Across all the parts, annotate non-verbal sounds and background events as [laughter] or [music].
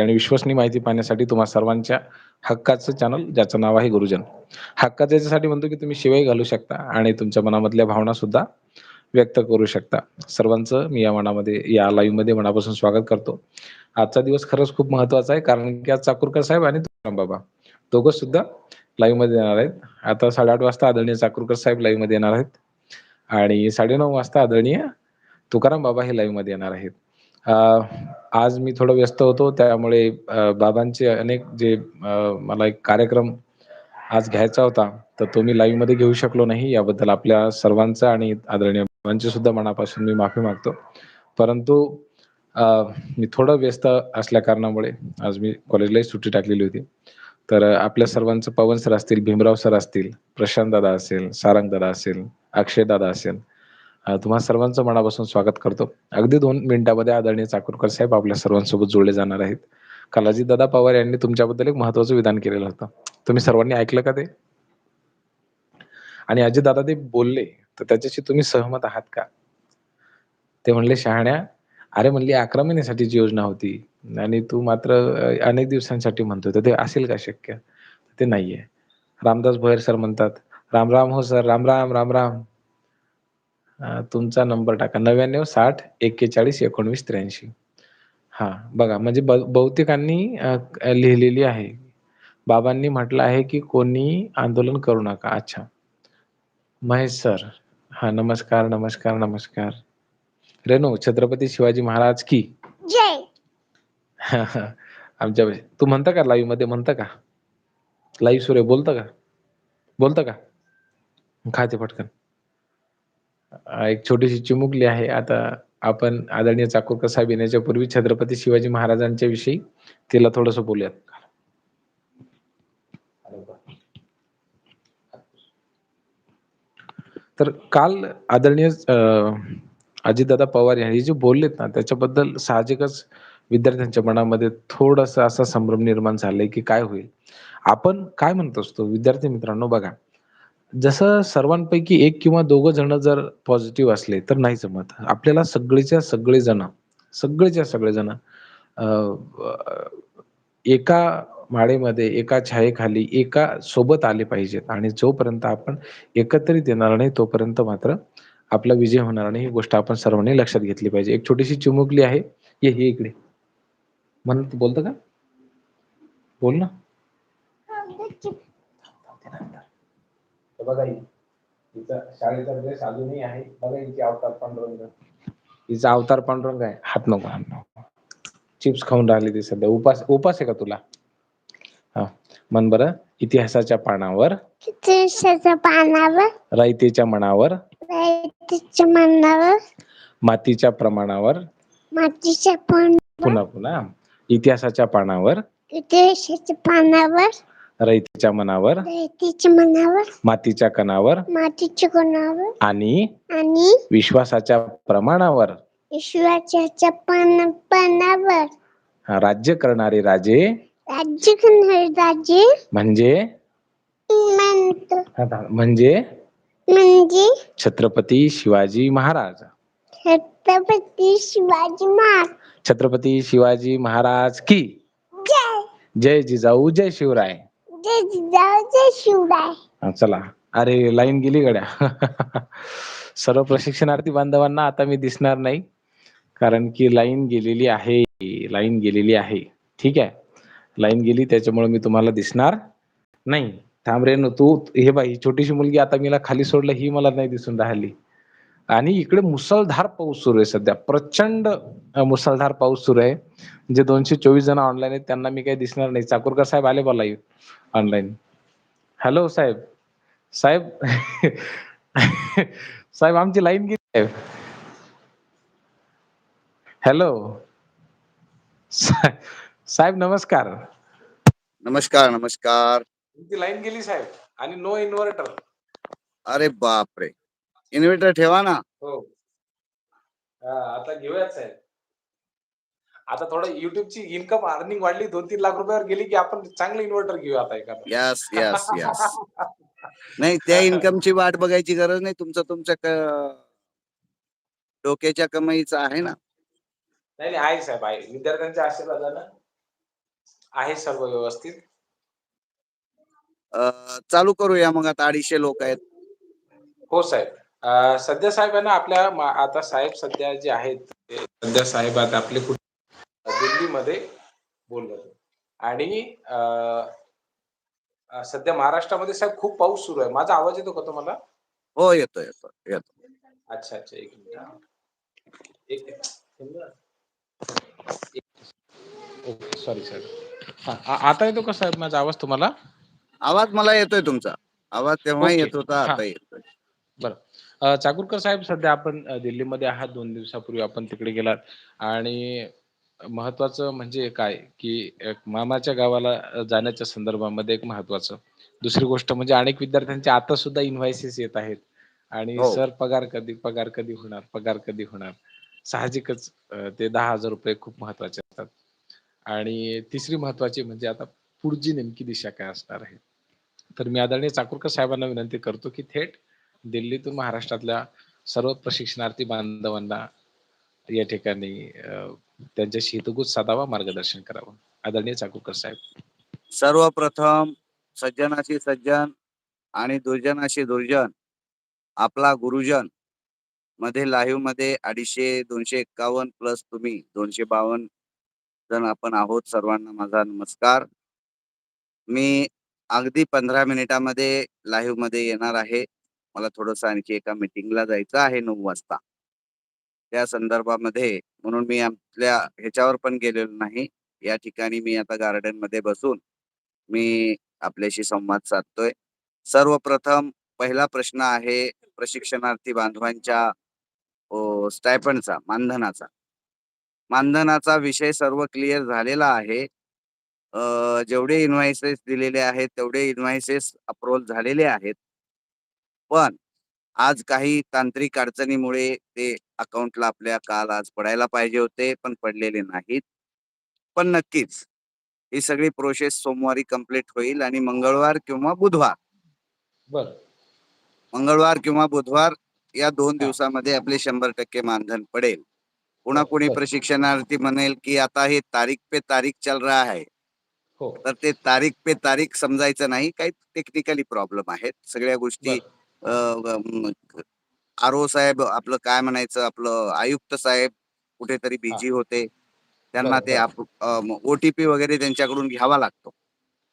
आणि विश्वसनीय माहिती पाहण्यासाठी तुम्हा सर्वांच्या हक्काचं चॅनल ज्याचं नाव आहे गुरुजन. हक्काचं याच्यासाठी म्हणतो की तुम्ही शिवाय घालू शकता आणि तुमच्या मनामधल्या भावना सुद्धा व्यक्त करू शकता. सर्वांचं मी या मनामध्ये या लाईव्हमध्ये मनापासून स्वागत करतो. आजचा दिवस खरंच खूप महत्त्वाचा आहे कारण की आज चाकूरकर साहेब आणि तुकाराम बाबा दोघं सुद्धा लाईव्हमध्ये येणार आहेत. आता साडेआठ वाजता आदरणीय चाकूरकर साहेब लाईव्हमध्ये येणार आहेत. आणि साडेनऊ वाजता आदरणीय तुकाराम बाबा हे लाईव्हमध्ये येणार आहेत. आज मी थोडं व्यस्त होतो त्यामुळे बाबांचे अनेक जे मला एक कार्यक्रम आज घ्यायचा होता तर तो मी लाईव्हमध्ये घेऊ शकलो नाही याबद्दल आपल्या सर्वांचा आणि आदरणीय बाबांची सुद्धा मनापासून मी माफी मागतो. परंतु मी थोडं व्यस्त असल्या कारणामुळे आज मी कॉलेजलाही सुट्टी टाकलेली होती. तर आपल्या सर्वांचं पवन सर असतील भीमराव सर असतील प्रशांत दादा असेल सारंग दादा असेल अक्षय दादा असेल तुम्हा सर्वांचं मनापासून स्वागत करतो. अगदी दोन मिनिटामध्ये आदरणीय चाकूरकर साहेब आपल्या सर्वांसोबत जोडले जाणार आहेत. कालाजी दादा पवार यांनी तुमच्याबद्दल एक महत्वाचं विधान केलेलं होतं. तुम्ही सर्वांनी ऐकलं का ते? आणि अजित दादा ते बोलले तर त्याच्याशी तुम्ही सहमत आहात का? ते म्हणले शहाण्या अरे म्हणली अकरा महिन्यासाठीची योजना होती आणि तू मात्र अनेक दिवसांसाठी म्हणतोय तर ते असेल का शक्य? ते नाहीये. रामदास भोयर सर म्हणतात राम राम हो सर राम राम राम राम. तुमचा नंबर टाका. नव्याण्णव साठ एक्केचाळीस एकोणवीस त्र्याऐंशी. हा बघा म्हणजे बहुतेकांनी लिहिलेली आहे. बाबांनी म्हटलं आहे की कोणी आंदोलन करू नका. अच्छा. महेश सर. हा नमस्कार नमस्कार नमस्कार. रेणू छत्रपती शिवाजी महाराज की? जय. आमच्या तू म्हणता का लाईव्हमध्ये? म्हणता का? लाईव्ह सूर्य बोलतं का? बोलतं का? खाते पटकन. एक छोटीशी चिमुकली आहे. आता आपण आदरणीय चाकूरकर साहेब येण्याच्या पूर्वी छत्रपती शिवाजी महाराजांच्या विषयी तिला थोडस बोलूयात. तर काल आदरणीय अजितदादा पवार यांनी जे बोललेत ना त्याच्याबद्दल साहजिकच विद्यार्थ्यांच्या मनामध्ये थोडस असा संभ्रम निर्माण झालाय की काय होईल? आपण काय म्हणत असतो? विद्यार्थी मित्रांनो बघा. जसं सर्वांपैकी एक किंवा दोघं जण जर पॉझिटिव्ह असले तर नाही जमत. आपल्याला सगळेच्या सगळे जण सगळेच्या सगळेजण एका माळेमध्ये एका छायेखाली एका सोबत आले पाहिजेत. आणि जोपर्यंत आपण एकत्रित येणार नाही तोपर्यंत मात्र आपला विजय होणार नाही ही गोष्ट आपण सर्वांनी लक्षात घेतली पाहिजे. एक छोटीशी चिमुकली आहे. ये हे इकडे. म्हणत बोलत का? बोल ना. बघा हिचा शाळेचा ड्रेस अजूनही आहे. बघा हिची अवतार पांडुरंग. हिचा अवतार पांडुरंग आहे. हात नको हात नको. चिप्स खाऊन राहिली ती सध्या. उपास उपास आहे का तुला? हा. मन बरं इतिहासाच्या पानावर. तुळशीच्या पानावर. रायतेच्या मनावर. राईच्या मनावर. मातीच्या प्रमाणावर. मातीच्या पुन्हा पुन्हा. इतिहासाच्या पानावर. तुळशीच्या पानावर. रयतेच्या मनावर मनावर मातीच्या कणावर मातीच्या कोणावर आणि आणि विश्वासाच्या प्रमाणावर. ईश्वराच्या पान पानावर. हा, राज्य करणारे राजे राज्य करणारे राजे म्हणजे? म्हणतो म्हणजे? म्हणजे? छत्रपती शिवाजी महाराज. छत्रपती शिवाजी महाराज. छत्रपती शिवाजी महाराज की? जय. जय जिजाऊ जय शिवराय. शिवराय हा, चला. अरे लाईन गेली गड्या. [laughs] सर्व प्रशिक्षणार्थी बांधवांना आता मी दिसणार नाही कारण की लाईन गेलेली आहे लाईन गेलेली आहे. ठीक आहे? लाईन गेली त्याच्यामुळे मी तुम्हाला दिसणार नाही. थांब रे न तू हे बाई छोटीशी मुलगी आता मीला खाली सोडलं ही मला नाही दिसून राहिली. आणि इकडे मुसळधार पाऊस सुरू आहे सध्या. प्रचंड मुसळधार पाऊस सुरू आहे. जे दोनशे चोवीस जण ऑनलाईन आहेत त्यांना मी काही दिसणार नाही. चाकूरकर साहेब आले बा लाईव्ह ऑनलाईन हॅलो साहेब. साहेब [laughs] साहेब आमची लाईन गेली साहेब हॅलो साहेब नमस्कार. नमस्कार नमस्कार. तुमची लाईन गेली साहेब. आणि नो इन्व्हर्टर अरे बापरे. इन्व्हर्टर ठेवा ना. हो. हा, आता घेऊयात साहेब. आता थोडं युट्यूबची इन्कम अर्निंग वाढली दोन तीन लाख रुपयावर गेली की आपण चांगलं इन्व्हर्टर घेऊ आता एखादं. यस यस यस नाही त्या इन्कमची वाट बघायची गरज नाही. तुमचं तुमच्या क- डोक्याच्या कमाईचं आहे ना. नाही नाही आहे साहेब आहे. विद्यार्थ्यांच्या आशीर्वादानं आहे सर्व व्यवस्थित. अ, चालू करूया मग आता अडीचशे लोक आहेत. हो साहेब. सध्या साहेब आहे ना आपल्या आता साहेब सध्या जे आहेत सध्या साहेब आता आपले कुठे दिल्लीमध्ये बोललो आणि सध्या महाराष्ट्रामध्ये साहेब खूप पाऊस सुरू आहे. माझा आवाज येतो का तुम्हाला? हो येतो येतो येतो. अच्छा अच्छा एक मिनिट सॉरी सर. हा आता येतो का साहेब माझा आवाज तुम्हाला? आवाज मला येतोय तुमचा. आवाज तेव्हा. येत होता. आता येतोय. बरं. अ, चाकूरकर साहेब सध्या आपण अ, दिल्लीमध्ये आहात. दोन दिवसापूर्वी आपण तिकडे गेलात. आणि महत्वाचं म्हणजे काय की एक मामाच्या गावाला अ, जाण्याच्या संदर्भामध्ये एक महत्वाचं दुसरी गोष्ट म्हणजे अनेक विद्यार्थ्यांचे आता सुद्धा इन्व्हायसेस येत आहेत. आणि हो. सर पगार कधी पगार कधी होणार? पगार कधी होणार? साहजिकच अ, ते दहा हजार रुपये खूप महत्त्वाचे असतात. आणि तिसरी महत्वाची म्हणजे आता पुढची नेमकी दिशा काय असणार आहे? तर मी आदरणीय चाकूरकर साहेबांना विनंती करतो की थेट दिल्लीतून महाराष्ट्रातल्या सर्व प्रशिक्षणार्थी बांधवांना या ठिकाणी त्यांच्याशी हितगुज साधावा मार्गदर्शन करावं. आदरणीय चाकूरकर साहेब. सर्वप्रथम सज्जनाशी सज्जन आणि दुर्जनाशी दुर्जन आपला गुरुजनमध्ये लाईव्हमध्ये अडीचशे दोनशे एक्कावन्न प्लस तुम्ही दोनशे बावन्न जण आपण आहोत. सर्वांना माझा नमस्कार. मी अगदी पंधरा मिनिटामध्ये लाईव्हमध्ये येणार आहे. मला थोडस आणखी एका मिटिंगला जायचं आहे नऊ वाजता. त्या संदर्भामध्ये म्हणून मी आपल्या ह्याच्यावर पण गेलेलो नाही. या ठिकाणी मी आता गार्डनमध्ये बसून मी आपल्याशी संवाद साधतोय. सर्वप्रथम पहिला प्रश्न आहे प्रशिक्षणार्थी बांधवांच्या स्टायपंडचा मानधनाचा. मानधनाचा विषय सर्व क्लिअर झालेला आहे. जेवढे इन्व्हायसेस दिलेले आहेत तेवढे इन्व्हायसेस अप्रुव्हल झालेले आहेत. पण आज काही तांत्रिक अडचणीमुळे ते अकाउंटला आपल्या काल आज पडायला पाहिजे होते पण पडलेले नाहीत. पण नक्कीच ही सगळी प्रोसेस सोमवारी कंप्लीट होईल आणि मंगळवार किंवा बुधवार. बर. मंगळवार किंवा बुधवार या दोन. दिवसामध्ये आपले शंभर टक्के मानधन पडेल. पुन्हा कोणी. प्रशिक्षणार्थी म्हणेल की आता हे तारीख पे तारीख चल रहा है. हो. तर ते तारीख पे तारीख समजायचं नाही. काही टेक्निकली प्रॉब्लेम आहेत. सगळ्या गोष्टी आर ओ साहेब आपलं काय म्हणायचं आपलं आयुक्त साहेब कुठेतरी बिझी होते. त्यांना ते ओटीपी वगैरे त्यांच्याकडून घ्यावा लागतो.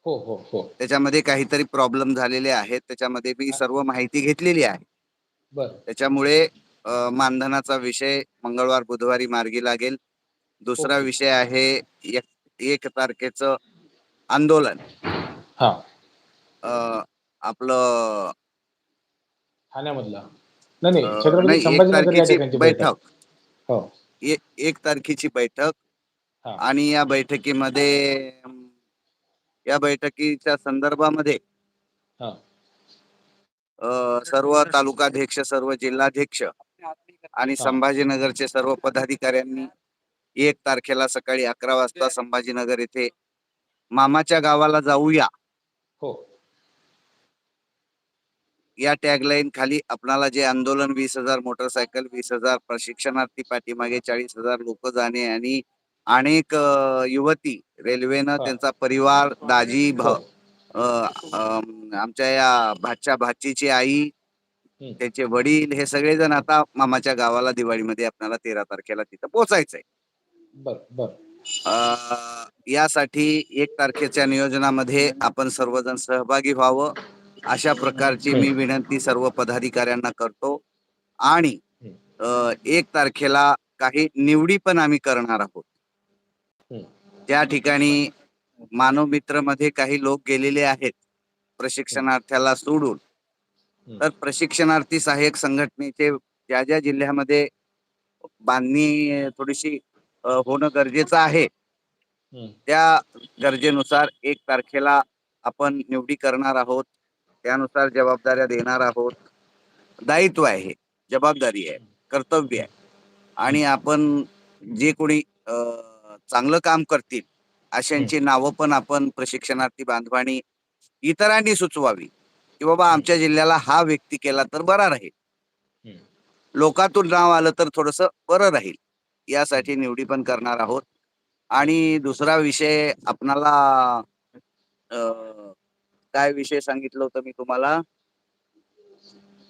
हो हो हो. त्याच्यामध्ये काहीतरी प्रॉब्लेम झालेले आहेत. त्याच्यामध्ये मी सर्व माहिती घेतलेली आहे. त्याच्यामुळे मानधनाचा विषय मंगळवार बुधवारी मार्गी लागेल. दुसरा. विषय आहे एक एक तारखेचं आंदोलन. हा. आपलं ठाण्यामधला. नाही नाही अ, छत्रपती नाही एक संभाजीनगर या तारखेची ठिकाणची बैठक. हो. एक तारखेची बैठक. आणि या बैठकीमध्ये या बैठकीच्या संदर्भामध्ये हा. सर्व तालुकाध्यक्ष सर्व जिल्हाध्यक्ष आणि. संभाजीनगरचे सर्व पदाधिकाऱ्यांनी एक तारखेला सकाळी अकरा वाजता संभाजीनगर येथे मामाच्या गावाला जाऊया हो या टॅगलाईन खाली आपणाला जे आंदोलन वीस हजार मोटरसायकल वीस हजार प्रशिक्षणार्थी पाठीमागे चाळीस हजार लोक जाणे आणि अनेक युवती रेल्वेनं. त्यांचा परिवार दाजी हो. आमच्या या भाच्या भाचीची आई. त्याचे वडील हे सगळेजण आता मामाच्या गावाला दिवाळीमध्ये आपल्याला तेरा तारखेला तिथं पोहोचायचंय यासाठी एक तारखेच्या नियोजनामध्ये आपण सर्वजण सहभागी व्हावं अशा प्रकारची मी विनंती सर्व पदाधिकाऱ्यांना करतो. आणि एक तारखेला काही निवडी पण आम्ही करणार आहोत. त्या ठिकाणी मानव मित्रमध्ये काही लोक गेलेले आहेत प्रशिक्षणार्थ्याला सोडून. तर प्रशिक्षणार्थी सहाय्यक संघटनेचे ज्या ज्या जिल्ह्यामध्ये बांधणी थोडीशी होणं गरजेचं आहे. त्या गरजेनुसार एक तारखेला आपण निवडी करणार आहोत. त्यानुसार जबाबदाऱ्या देणार आहोत. दायित्व आहे हे, जबाबदारी आहे कर्तव्य आहे. आणि आपण जे कोणी चांगलं काम करतील अशांची नावं पण आपण प्रशिक्षणार्थी बांधवांनी इतरांनी सुचवावी की बाबा आमच्या जिल्ह्याला हा व्यक्ती केला तर बरा राहील. लोकातून नाव आलं तर थोडस बरं राहील यासाठी निवडी पण करणार आहोत. आणि दुसरा विषय आपणाला काय विषय सांगितलं होतं मी तुम्हाला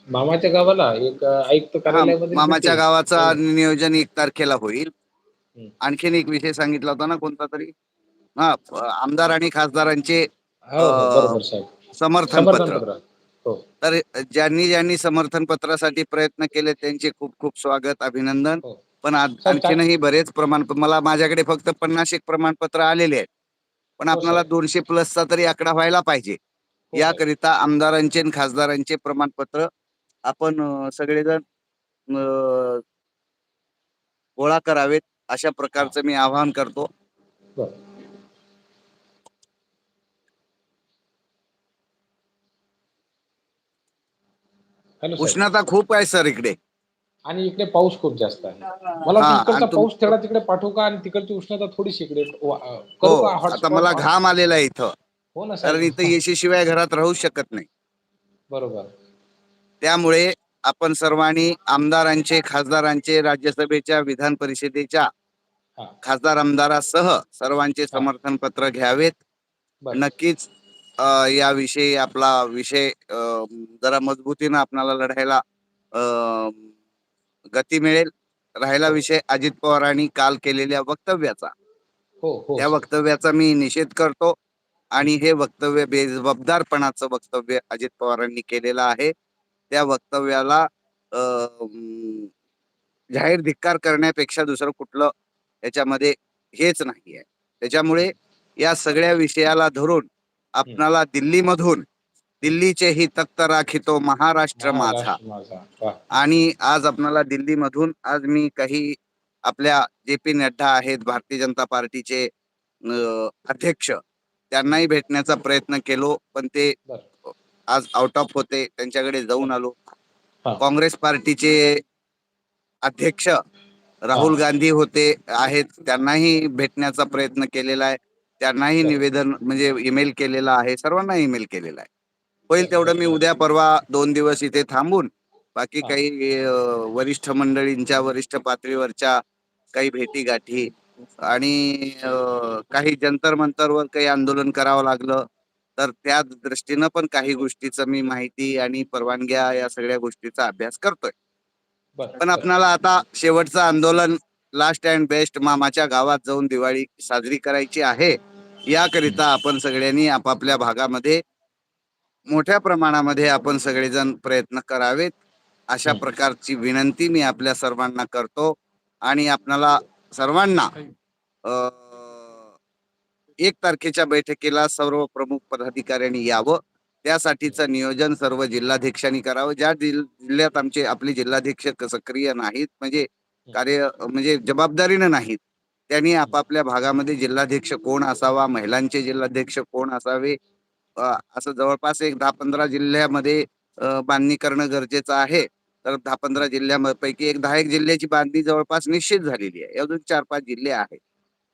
मामाच्या गावाला एक आयुक्त हा, कार्यालयामध्ये मामाच्या meeting. गावाचा हो. नियोजन एक तारखेला होईल हम्म. आणखीन एक विषय सांगितला होता ना कोणता तरी हा प- आमदार आणि खासदारांचे हो हो अ, बरोबर साहेब समर्थन समर्थन पत्र पत्र हो तर ज्यांनी ज्यांनी समर्थन पत्रासाठी प्रयत्न केले त्यांचे खूप खूप स्वागत अभिनंदन हो. पण आ- आणखीनही बरेच प्रमाण मला माझ्याकडे फक्त पन्नास एक प्रमाणपत्र आलेले आहेत पण हो, आपल्याला. दोनशे प्लसचा तरी आकडा व्हायला पाहिजे याकरिता आमदारांचे आणि खासदारांचे प्रमाणपत्र आपण सगळेजण गोळा करावेत अशा प्रकारचं मी आवाहन करतो. उष्णता खूप आहे सर इकडे. आणि इकडे पाऊस खूप जास्त आहे. मला हा, पाऊस तेवढा तिकडे पाठवू का? आणि तिकडची उष्णता थोडीशी इकडे हो आता? मला घाम आलेला आहे इथं. हो ना कारण इथं एसी शिवाय घरात राहू शकत नाही. बरोबर. त्यामुळे आपण सर्वांनी आमदारांचे खासदारांचे राज्यसभेच्या विधान परिषदेच्या हा. खासदार आमदारासह सर्वांचे समर्थन पत्र घ्यावेत. नक्कीच याविषयी आपला विषय जरा मजबूतीनं आपणाला लढायला गती मिळेल. राहिला विषय अजित पवारांनी काल केलेल्या वक्तव्याचा. हो हो. त्या वक्तव्याचा मी निषेध करतो. आणि हे वक्तव्य बेजबाबदारपणाचं वक्तव्य अजित पवारांनी केलेलं आहे. त्या वक्तव्याला अं, जाहीर धिक्कार करण्यापेक्षा दुसरं कुठलं याच्यामध्ये हेच नाही आहे त्याच्यामुळे या सगळ्या विषयाला धरून आपणाला दिल्लीमधून दिल्लीचे ही तख्त राखितो महाराष्ट्र माझा. आणि आज आपणाला दिल्लीमधून आज मी काही आपल्या जे पी नड्डा आहेत भारतीय जनता पार्टीचे अध्यक्ष त्यांनाही भेटण्याचा प्रयत्न केलो पण ते. आज आउट ऑफ होते त्यांच्याकडे जाऊन आलो. काँग्रेस पार्टीचे अध्यक्ष राहुल गांधी होते आहेत त्यांनाही भेटण्याचा प्रयत्न केलेला आहे त्यांनाही. निवेदन म्हणजे ईमेल केलेला आहे सर्वांना ईमेल केलेला आहे होईल तेवढं मी. उद्या परवा दोन दिवस इथे थांबून बाकी. काही वरिष्ठ मंडळींच्या वरिष्ठ पातळीवरच्या काही भेटी गाठी आणि काही जंतर मंतरवर काही आंदोलन करावं लागलं तर त्या दृष्टीनं पण काही गोष्टीचं मी माहिती आणि परवानग्या या सगळ्या गोष्टीचा अभ्यास करतोय पण. आपणाला आता शेवटचं आंदोलन लास्ट अँड बेस्ट मामाच्या गावात जाऊन दिवाळी साजरी करायची आहे याकरिता आपण सगळ्यांनी आपापल्या भागामध्ये मोठ्या प्रमाणामध्ये आपण सगळेजण प्रयत्न करावेत अशा. प्रकारची विनंती मी आपल्या सर्वांना करतो आणि आपणाला सर्वांना एक तारखेच्या बैठकीला सर्व प्रमुख पदाधिकाऱ्यांनी यावं. त्यासाठीचं नियोजन सर्व जिल्हाध्यक्षांनी करावं. ज्या जिल- जिल्ह्यात आमचे आपले जिल्हाध्यक्ष सक्रिय नाहीत म्हणजे कार्य म्हणजे जबाबदारीनं नाहीत त्यांनी आपापल्या भागामध्ये जिल्हाध्यक्ष कोण असावा महिलांचे जिल्हाध्यक्ष कोण असावे असं जवळपास एक दहा पंधरा जिल्ह्यामध्ये बांधणी करणं गरजेचं आहे. तर दहा पंधरा जिल्ह्यापैकी एक दहा एक जिल्ह्याची बांधणी जवळपास निश्चित झालेली आहे. अजून चार पाच जिल्हे आहेत.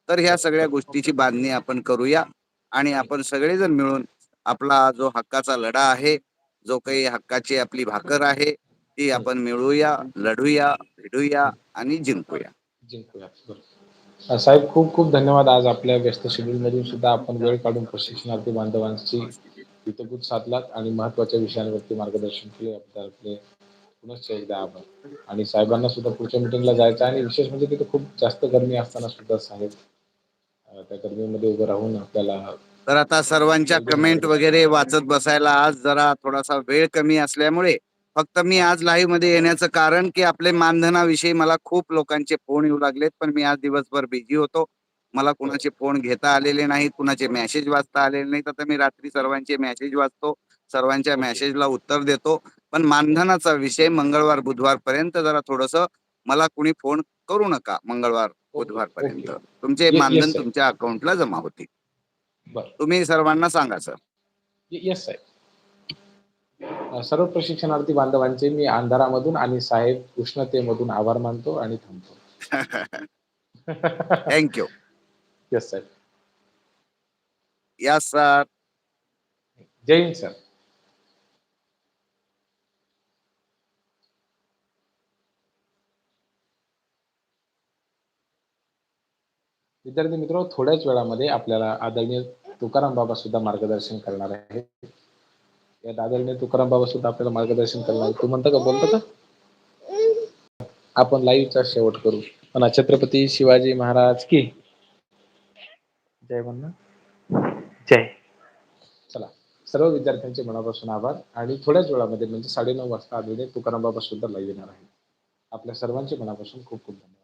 तर ह्या सगळ्या गोष्टीची बांधणी आपण करूया आणि आपण सगळेजण मिळून आपला जो हक्काचा लढा आहे जो काही हक्काची आपली भाकर आहे ती आपण मिळवूया लढूया भिडूया आणि जिंकूया. जिंकूया. साहेब खूप खूप धन्यवाद आज आपल्या व्यस्त शेड्यूल मधून सुद्धा आपण वेळ काढून प्रशिक्षणार्थी बांधवांची हितगुज साधलात आणि महत्त्वाच्या विषयांवरती मार्गदर्शन केले आपले पुनश्च एकदा आभार आणि साहेबांना सुद्धा पुढच्या मिटिंगला जायचं आहे. आणि विशेष म्हणजे तिथे खूप जास्त गरमी असताना सुद्धा साहेब त्या गरमीमध्ये उभं राहून आपल्याला तर आता सर्वांच्या कमेंट वगैरे वाचत बसायला आज जरा थोडासा वेळ कमी असल्यामुळे फक्त मी आज लाईव्हमध्ये येण्याचं कारण की आपले मानधनाविषयी मला खूप लोकांचे फोन येऊ लागलेत. पण मी आज दिवसभर बिझी होतो. मला कुणाचे फोन घेता आलेले नाहीत कुणाचे मेसेज वाचता आलेले नाहीत. आता मी रात्री सर्वांचे मेसेज वाचतो. सर्वांच्या. मेसेजला उत्तर देतो. पण मानधनाचा विषय मंगळवार बुधवार पर्यंत जरा थोडस मला कुणी फोन करू नका मंगळवार बुधवार पर्यंत. तुमचे मानधन. तुमच्या अकाउंटला जमा होतील. बरं. तुम्ही सर्वांना सांगा सर येस साहेब सर्व प्रशिक्षणार्थी बांधवांचे मी अंधारामधून आणि साहेब उष्णतेमधून आभार मानतो आणि थांबतो. थँक्यू येस साहेब या सर जय हिंद सर विद्यार्थी मित्र थोड्याच वेळामध्ये आपल्याला आदरणीय तुकाराम बाबा सुद्धा मार्गदर्शन करणार आहे या आदरणीय तुकाराम बाबा सुद्धा आपल्याला मार्गदर्शन करणार आहे तू म्हणतं का? बोलतं का? आपण लाईव्हचा शेवट करू. पण छत्रपती शिवाजी महाराज की? जय म्हणणं. जय. चला सर्व विद्यार्थ्यांचे मनापासून आभार. आणि थोड्याच वेळामध्ये म्हणजे साडेनऊ वाजता आदरणीय तुकाराम बाबा सुद्धा लाईव्ह येणार आहे आपल्या सर्वांचे मनापासून खूप खूप धन्यवाद.